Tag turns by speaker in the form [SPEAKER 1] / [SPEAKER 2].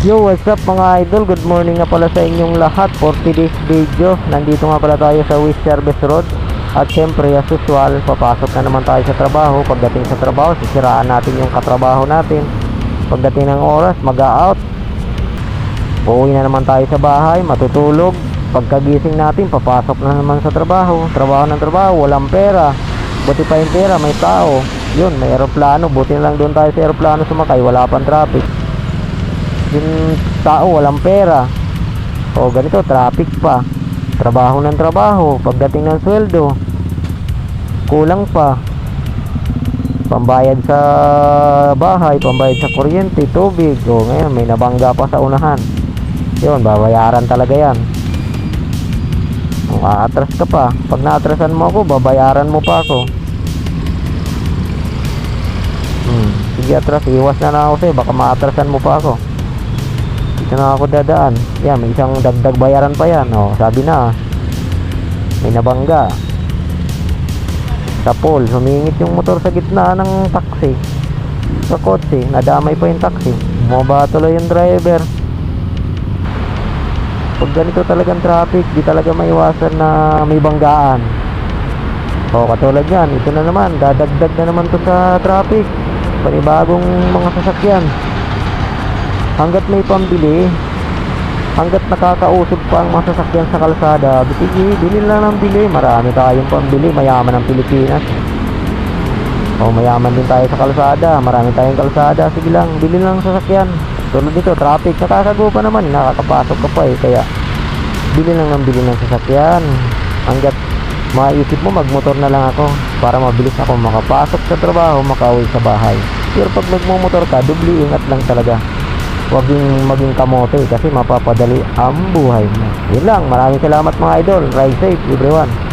[SPEAKER 1] Yo, what's up mga idol? Good morning nga pala sa inyong lahat for today's video. Nandito nga pala tayo sa West Service Road. At syempre, as usual, papasok na naman tayo sa trabaho. Pagdating sa trabaho, sisiraan natin yung katrabaho natin. Pagdating ng oras, mag-out. Uuwi na naman tayo sa bahay, matutulog. Pagkagising natin, papasok na naman sa trabaho. Trabaho ng trabaho, walang pera. Buti pa yung pera, may tao. Yun, may aeroplano. Buti na lang doon tayo sa aeroplano sumakay, wala pang traffic yung tao walang pera. O ganito traffic pa. Trabaho ng trabaho pagdating ng sweldo kulang pa. Pambayad sa bahay pambayad sa kuryente tubig. O ngayon may nabangga pa sa unahan. Yun babayaran talaga yan. Kung aatras ka pa pag naatrasan mo ako babayaran mo pa ako. Hmm. sige atras iwas na lang ako sa'yo baka maatrasan mo pa ako na ako dadaan. Yan, may isang dagdag bayaran pa yan. Oh, sabi na. May nabangga. Sa pole, humingit yung motor sa gitna ng taxi. Sa kotse, nadamay pa yung taxi. Bumaba tuloy yung driver. Pag ganito talagang traffic, di talaga maiwasan na may banggaan. O, katulad yan, ito na naman, dadagdag na naman to sa traffic. Panibagong mga sasakyan hanggat may pambili hanggat nakakausog pa ang mga sasakyan sa kalsada bitigi bilhin lang ng bili. Marami tayong pambili mayaman ang Pilipinas. O mayaman din tayo sa kalsada marami tayong kalsada. Sige lang bilhin lang ng sasakyan. Tulad dito traffic nakakago pa naman nakakapasok ka pa eh. Kaya bili lang ng bili ng sasakyan. Hanggat maisip mo magmotor na lang ako para mabilis ako makapasok sa trabaho makauwi sa bahay. Pero pag nagmumotor ka dubli ingat lang talaga Huwag yung maging kamote kasi mapapadali ang buhay mo. Yun lang. Maraming salamat mga idol. Ride safe everyone.